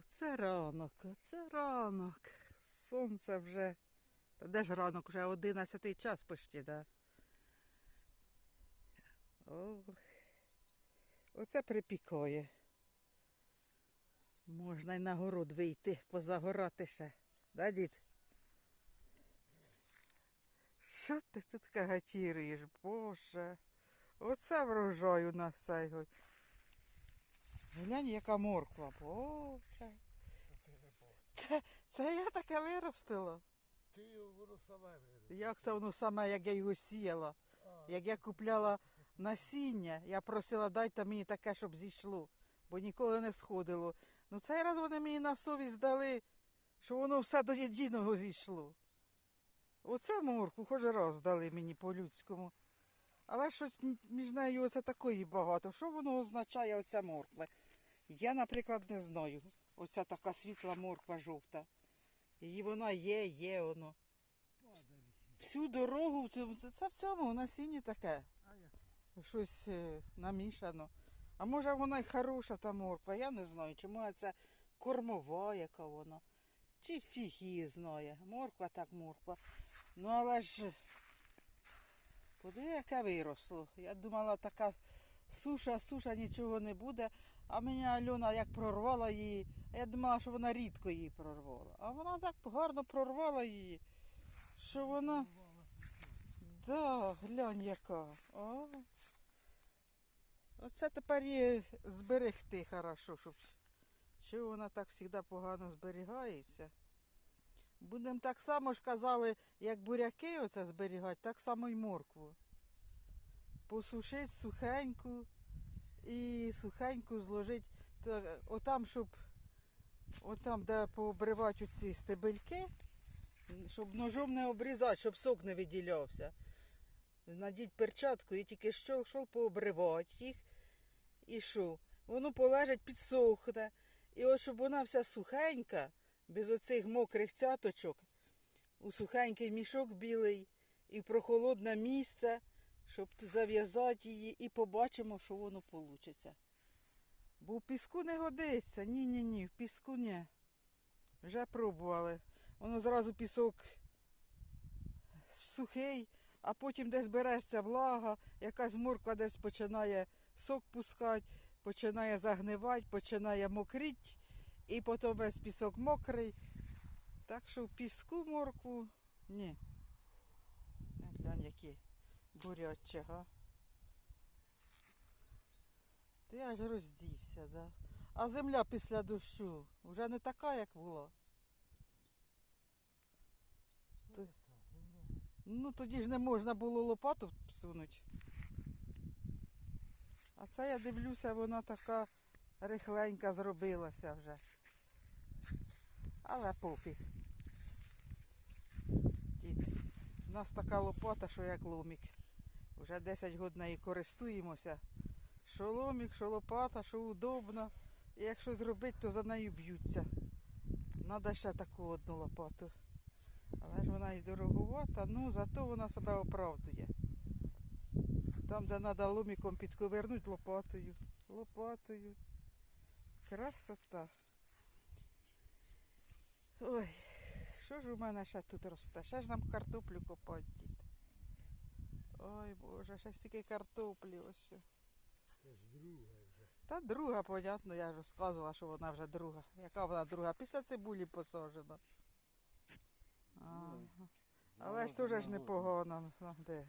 Оце ранок, оце ранок. Сонце вже. Та де ж ранок? Вже 11 час почти, да? Ох. Оце припікає. Можна й на город вийти, позагорати ще. Да, дід? Що ти тут кагатіруєш, Боже? Оце врожай у нас цей. Глянь, яка морква, Боже. Це, це я таке виростила. Ти воно саме вирішив. Як це воно саме, як я його сіяла? Як я купляла насіння, я просила, дайте мені таке, щоб зійшло, бо ніколи не сходило. Ну цей раз вони мені на совість дали, що воно все до єдиного зійшло. Оце морку хоч раз дали мені по-людському. Але щось між нею оце такої багато. Що воно означає, оця морква? Я, наприклад, не знаю. Оця така світла морква жовта. І вона є, є воно. Всю дорогу, це, в цьому, в насінні таке. Щось е, намішано. А може вона й хороша та морква, я не знаю, чи може це кормова, яка вона. Чи фіг її знає. Морква так морква. Ну але ж подиви, яке виросло. Я думала, така суша, суша, нічого не буде. А мені Альона як прорвала її, я думала, що вона рідко її прорвала. А вона так гарно прорвала її, що вона. Да, глянь яка. О. Оце тепер її зберегти хорошо, щоб чого вона так завжди погано зберігається. Будемо так само ж казали, як буряки оце зберігати, так само й моркву. Посушити сухеньку і сухеньку зложити отам, щоб отам, де пообривати ці стебельки, щоб ножом не обрізати, щоб сок не виділявся. Надіть перчатку і тільки щол шол пообривати їх. І що? Воно полежить, підсохне. І ось щоб вона вся сухенька, без оцих мокрих цяточок, у сухенький мішок білий і прохолодне місце, щоб зав'язати її і побачимо, що воно вийде. Бо в піску не годиться. Ні-ні ні, в піску ні. Вже пробували. Воно зразу пісок сухий, а потім десь береться влага, якась морква десь починає сок пускати, починає загнивати, починає мокрити, і потім весь пісок мокрий. Так що в піску морку ні. Глянь, які бурячі, га. Ти аж роздівся, да. А земля після дощу вже не така, як була. То- Ну тоді ж не можна було лопату всунути. А це я дивлюся, вона така рихленька зробилася вже. Але пофіг. Дід, у нас така лопата, що як ломік. Вже 10 років нею користуємося. Що ломік, що лопата, що удобно. І якщо зробити, то за нею б'ються. Надо ще таку одну лопату. Але ж вона і дороговата, ну зато вона себе оправдує. Там, де треба ломіком підковернути лопатою. Лопатою. Красота. Ой, що ж у мене ще тут росте? Ще ж нам картоплю копати. Ой Боже, ще стільки картоплі ось. що. Це ж друга вже. Та друга, понятно, я ж розказувала, що вона вже друга. Яка вона друга? Після цибулі посаджена. Ага. Але ж теж ж непогано. Ну, де?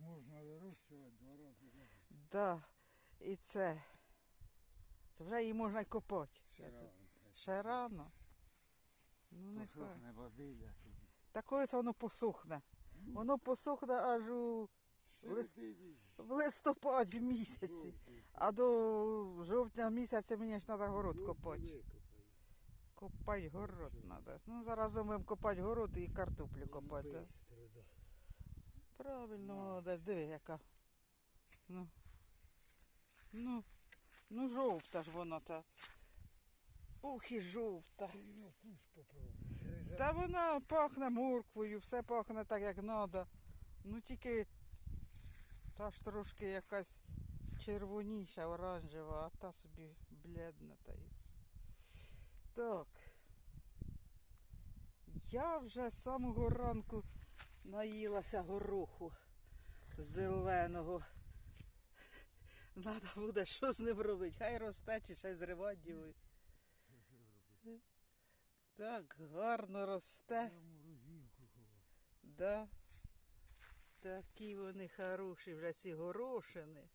Можна вирощувати два роки. Да. І це. Це вже її можна й копати. Ще рано. Ще рано. Ну, нехай. Посохне бабиля. Та коли це воно посохне? Воно посохне аж у Лист- в листопаді місяці. А до жовтня місяця мені ж треба город копати. Копати город треба. Ну, зараз будемо копати город і картоплю копати. да. Правильно, молодець, диви яка. Ну. Ну, ну жовта ж вона та. Ух і жовта. Та вона пахне морквою, все пахне так, як треба. Ну тільки та ж трошки якась червоніша, оранжева, а та собі бледна та і все. Так. Я вже з самого ранку наїлася гороху зеленого. Надо буде що з ним робити. Хай росте чи ще й зривати його. Так гарно росте. Да. Такі вони хороші, вже ці горошини.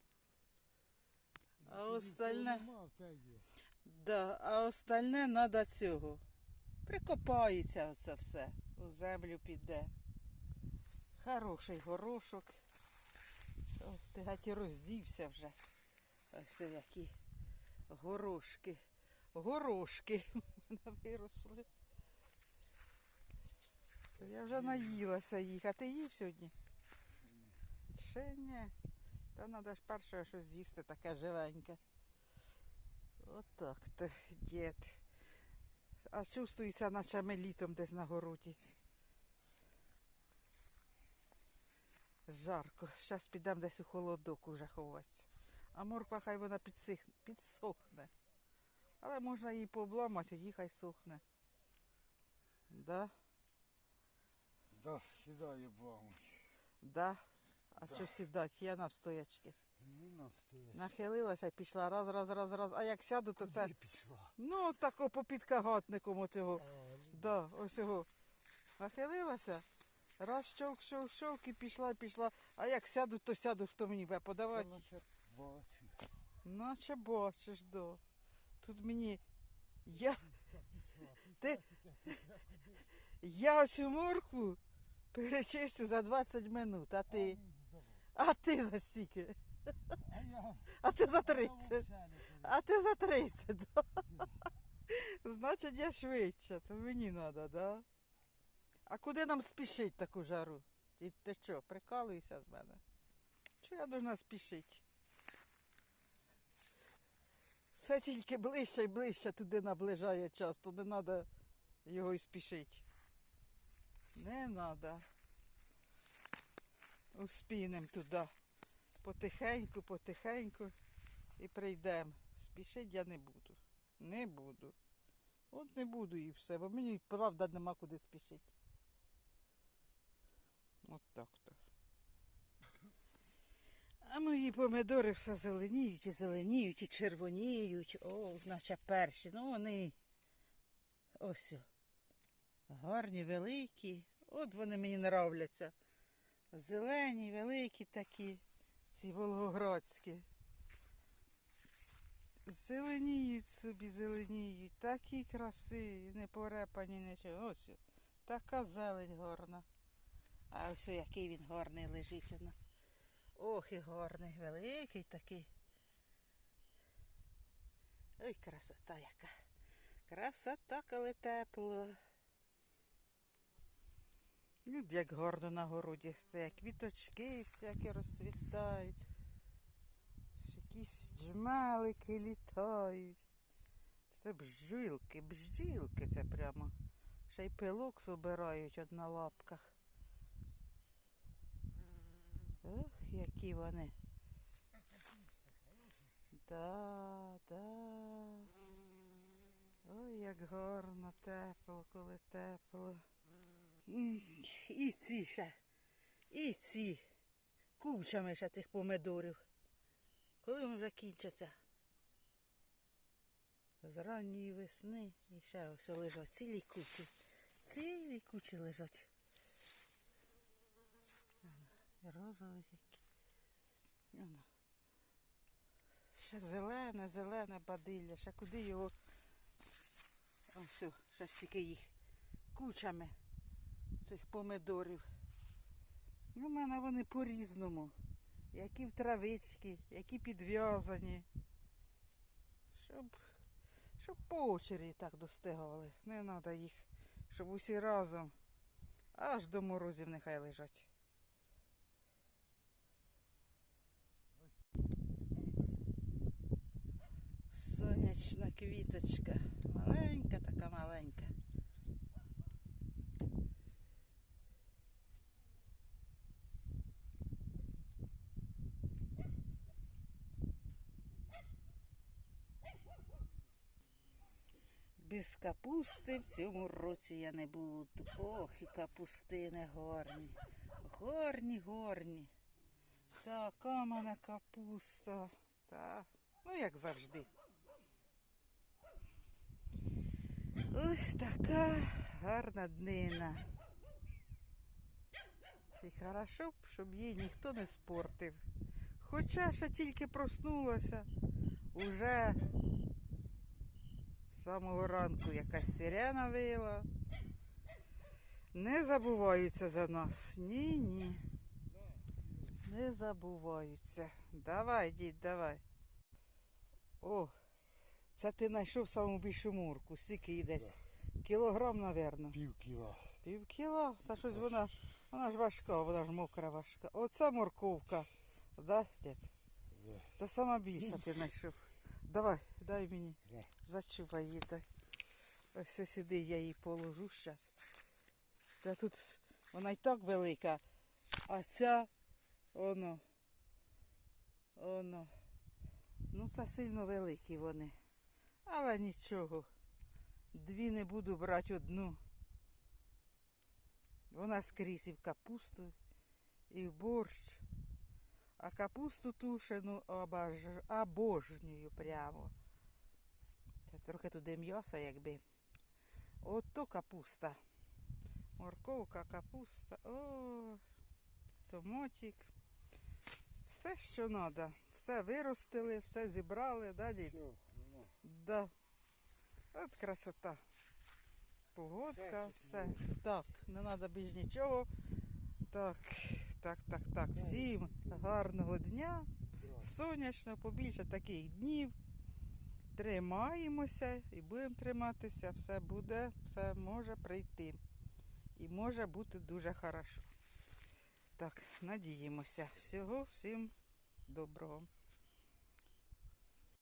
А остальне, да, а остальне треба цього. Прикопається оце все. У землю піде. Хороший горошок. Ох, ти геть і роздівся вже. Ось які горошки. Горошки мене виросли. Я вже наїлася їх, а ти їв сьогодні? Ще ні. Та треба ж перше щось з'їсти таке живеньке. Отак то, дід. А чувствується, наче ми літом десь на городі. Жарко. Зараз підемо десь у холодок уже ховатися. А морква хай вона підсих... підсохне. Але можна її пообламати, тоді хай сохне. Да? Да, сідає баму. Да. А що сідати? Я навстоячки. Не навстояти. Нахилилася і пішла раз, раз, раз, раз. А як сяду, то це. Пішла? Ну, тако по підкагатником отого. Да, ось його. Нахилилася. Раз щолк, щолк, щолк і пішла, пішла. А як сяду, то сяду, що мені ви подавати. наче бачу. Наче бачиш, да. Тут мені. Я. Ти. Я цю морку перечистю за 20 минут, а ти. А ти за стільки. А я... А ти за я 30. взагалі не пере- А ти за 30, да? Значить, я швидше, то мені треба, да? А куди нам спішить таку жару? І ти що, прикалуєшся з мене? Чи я должна спішити? Все тільки ближче і ближче туди наближає час, то не треба його і спішити. Не треба. Успінем туди. Потихеньку, потихеньку і прийдемо. Спішити я не буду. Не буду. От не буду і все, бо мені правда нема куди спішити. От так то. А мої помидори все зеленіють і зеленіють і червоніють. О, наче перші. Ну вони ось. Гарні, великі. От вони мені нравляться. Зелені, великі такі, ці волгоградські. Зеленіють собі, зеленіють, такі красиві, не порепані нічого. Ось, така зелень гарна. А ось який він гарний лежить. Воно. Ох, і гарний, великий такий. Ой, красота яка. Красота, коли тепло. Ну, як гарно на городі стоять, квіточки всякі розцвітають. Якісь джмелики літають. Це бджілки, бджілки це прямо. Ще й пилок собирають от на лапках. Ох, які вони. Да, да. Ой, як гарно, тепло, коли тепло. І ці ще, і ці кучами ще тих помидорів. Коли вони вже кінчаться? З ранньої весни і ще ось лежать цілі кучі. Цілі кучі лежать. Розові які. Ще зелене, зелене бадилля. Ще куди його. Ось, ще стільки їх кучами цих помидорів. Ну, У мене вони по-різному. Які в травички, які підв'язані. Щоб, щоб по очереді так достигали. Не треба їх, щоб усі разом аж до морозів нехай лежать. Сонячна квіточка. Маленька така маленька. Без капусти в цьому році я не буду. Ох, і капустини гарні. Гарні, гарні. Така в мене капуста. Та, ну як завжди. Ось така гарна днина. І хорошо б, щоб її ніхто не спортив. Хоча ще тільки проснулася, уже з самого ранку якась сирена вила. Не забуваються за нас. Ні, ні. Не забуваються. Давай, дід, давай. О, це ти знайшов саму більшу мурку. Скільки їй десь? Кілограм, напевно. Пів кіла. Пів кіла? Та щось вона, вона ж важка, вона ж мокра важка. Оце морковка. Да, дід? Це сама більша ти знайшов. Давай, дай мені. Зачувай її, дай. Ось сюди я її положу зараз. Та тут вона й так велика, а ця воно. Воно. Ну, це сильно великі вони. Але нічого. Дві не буду брати одну. Вона скрізь і в капусту, і в борщ. А капусту тушену обаж... обожнюю прямо. Трохи туди м'яса, якби. Ото капуста. Морковка, капуста. О, томатик. Все, що треба. Все виростили, все зібрали, да, дід? Нема. Да. От красота. Погодка, Все, все. Так, не треба більш нічого. Так, так, так, так. Всім гарного дня. Сонячно, побільше таких днів. Тримаємося і будемо триматися. Все буде, все може прийти. І може бути дуже хорошо. Так, надіємося. Всього всім доброго.